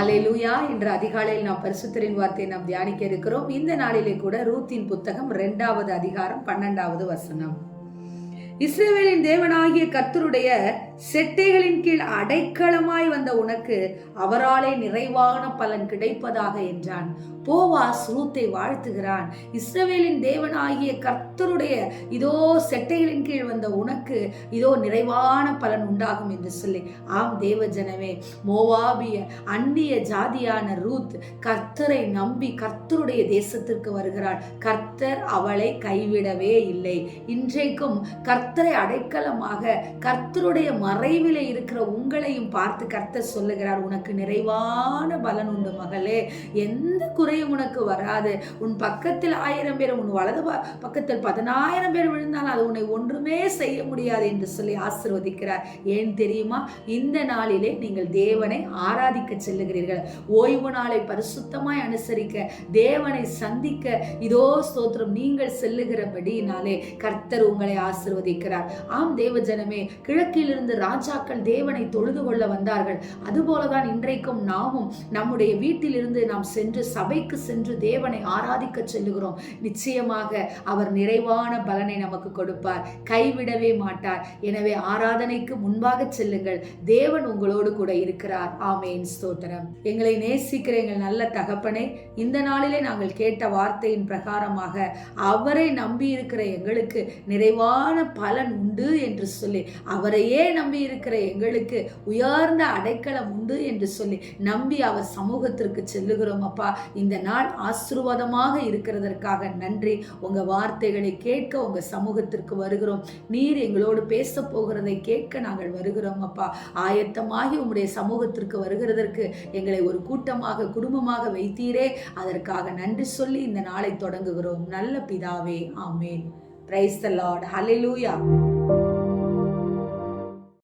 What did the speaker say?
அலையலூயா. என்ற அதிகாலையில் நாம் பரிசுத்தரின் வார்த்தையை நாம் தியானிக்க இருக்கிறோம். இந்த நாளிலே கூட ரூத்தின் புத்தகம் இரண்டாவது அதிகாரம் பன்னெண்டாவது வசனம். இஸ்ரேவேலின் தேவனாகிய கர்த்தருடைய செட்டைகளின் கீழ் அடைக்கலமாய் வந்த உனக்கு அவராலே நிறைவான பலன் கிடைப்பதாக என்றான். போவாஸ் ரூத்தை வாழ்த்துகிறான். இஸ்ரவேலின் தேவனாகிய கர்த்தருடைய இதோ செட்டைகளின் கீழ் வந்த உனக்கு இதோ நிறைவான பலன் உண்டாகும் என்று சொல்லி. ஆம் தேவ ஜனமே மோவாபிய அந்நிய ஜாதியான ரூத் கர்த்தரை நம்பி கர்த்தருடைய தேசத்திற்கு வருகிறாள் கர்த்தர் அவளை கைவிடவே இல்லை. இன்றைக்கும் கர்த்தரை அடைக்கலமாக கர்த்தருடைய மறைவில் இருக்கிற உங்களையும் பார்த்து கர்த்தர் சொல்லுகிறார் உனக்கு நிறைவான பலன் உண்டு மகளே. எந்த குறையும் உனக்கு வராது. உன் பக்கத்தில் ஆயிரம் பேர் உன் வலது ப- பக்கத்தில் பதினாயிரம் பேர் விழுந்தாலும் அது உன்னை ஒன்றுமே செய்ய முடியாது என்று சொல்லி ஆசிர்வதிக்கிறார். ஏன் தெரியுமா? இந்த நாளிலே நீங்கள் தேவனை ஆராதிக்க செல்லுகிறீர்கள். ஓய்வு நாளை பரிசுத்தமாய் அனுசரிக்க தேவனை சந்திக்க இதோ ஸ்தோத்திரம் நீங்கள் செல்லுகிறபடினாலே கர்த்தர் உங்களை ஆசிர்வதிக்கிறார். ஆம் தேவ ஜனமே கிழக்கிலிருந்து ராஜாக்கள் தேவனை தொழுது கொள்ள வந்தார்கள். அதுபோலதான் இன்றைக்கும் நாமும் நம்முடைய வீட்டிலிருந்து நாம் சென்று சபைக்கு சென்று தேவனை ஆராதிக்க செல்லுகிறோம். நிச்சயமாக அவர் நிறைவான பலனை நமக்கு கொடுப்பார். கைவிடவே மாட்டார். எனவே ஆராதனைக்கு முன்பாக செல்லுங்கள். தேவன் உங்களோடு கூட இருக்கிறார். ஆமேன். ஸ்தோத்திரம். எங்களை நேசிக்கிற எங்கள் நல்ல தகப்பனை இந்த நாளிலே நாங்கள் கேட்ட வார்த்தையின் பிரகாரமாக அவரை நம்பி இருக்கிற எங்களுக்கு நிறைவான பலன் உண்டு என்று சொல்லி அவரையே நம் நம்பி இருக்கிற எங்களுக்கு உயர்ந்த அடைக்கலம் உண்டு என்று சொல்லி நம்பி அவர் சமூகத்திற்கு செல்லுகிறோம் அப்பா. இந்த நாள் ஆசிர்வாதமாக இருக்கிறதற்காக நன்றி. உங்க வார்த்தைகளை கேட்க உங்க சமூகத்திற்கு வருகிறோம். நீர் எங்களோடு பேச போகிறதை கேட்க நாங்கள் வருகிறோம் அப்பா. ஆயத்தமாகி உங்களுடைய சமூகத்திற்கு வருகிறதற்கு எங்களை ஒரு கூட்டமாக குடும்பமாக வைத்தீரே. அதற்காக நன்றி சொல்லி இந்த நாளை தொடங்குகிறோம். நல்ல பிதாவே amen. Praise the Lord hallelujah